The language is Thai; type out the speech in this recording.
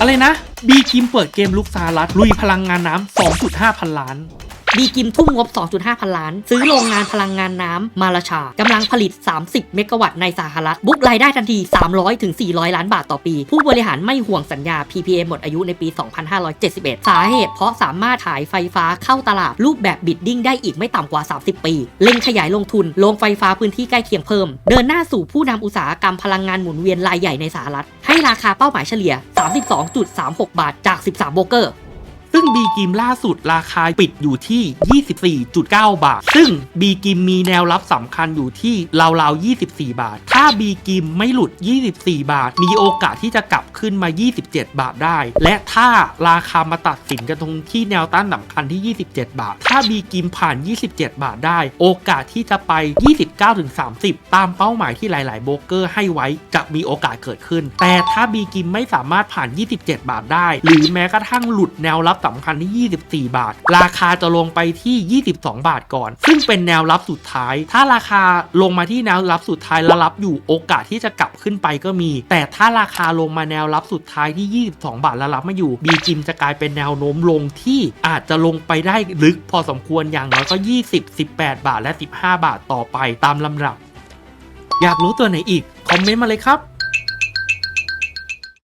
อะไรนะ บีกิมเปิดเกมลุกซารัฐลุยพลังงานน้ำ2.5 พันล้าน บีกิมทุ่มงบ 2.5 พันล้าน ซื้อโรงงานพลังงานน้ำมาราชากำลังผลิต 30 เมกะวัตต์ในสหรัฐ บุ๊กรายได้ทันที 300 ถึง 400 ล้านบาทต่อปี ผู้บริหารไม่ห่วงสัญญา PPA หมดอายุในปี 2571 สาเหตุเพราะสามารถขายไฟฟ้าเข้าตลาดรูปแบบบิดดิ้งได้อีกไม่ต่ำกว่า 30 ปี เล็งขยายลงทุน โรงไฟฟ้าพื้นที่ใกล้เคียงเพิ่ม เดินหน้าสู่ผู้นำอุตสาหกรรมพลังงานหมุนเวียนรายใหญ่ในสหรัฐ ให้ราคาเป้าหมายเฉลี่ย 32.36 บาทจาก 13โบรกเกอร์ ซึ่งบีกิมล่าสุดราคาปิดอยู่ที่ 24.9 บาท ซึ่งบีกิมมีแนวรับสำคัญอยู่ที่ราวๆ 24 บาท ถ้าบีกิมไม่หลุด 24 บาท มีโอกาสที่จะกลับขึ้นมา 27 บาทได้ และถ้าราคามาตัดสินกันตรงที่แนวต้านสำคัญที่ 27 บาท ถ้าบีกิมผ่าน 27 บาทได้ โอกาสที่จะไป 29-30 ตามเป้าหมายที่หลาย ๆ โบรกเกอร์ให้ไว้จะมีโอกาสเกิดขึ้น แต่ถ้าบีกิมไม่สามารถผ่าน 27 บาทได้ หรือแม้กระทั่งหลุดแนวรับสำคัญที่ 24 บาท ราคาจะลงไปที่ 22 บาทก่อน ซึ่งเป็นแนวรับสุดท้าย ถ้าราคาลงมาที่แนวรับสุดท้ายแล้วรับอยู่โอกาสที่จะกลับขึ้นไปก็มี แต่ถ้าราคาลงมาแนวรับสุดท้ายที่ 22 บาทแล้วรับไม่อยู่บีจิมจะกลายเป็นแนวโน้มลงที่อาจจะลงไปได้ลึกพอสมควรอย่างน้อยก็ 20 18 บาทและ 15 บาทต่อไปตามลำดับ อยากรู้ตัวไหนอีก คอมเมนต์มาเลยครับ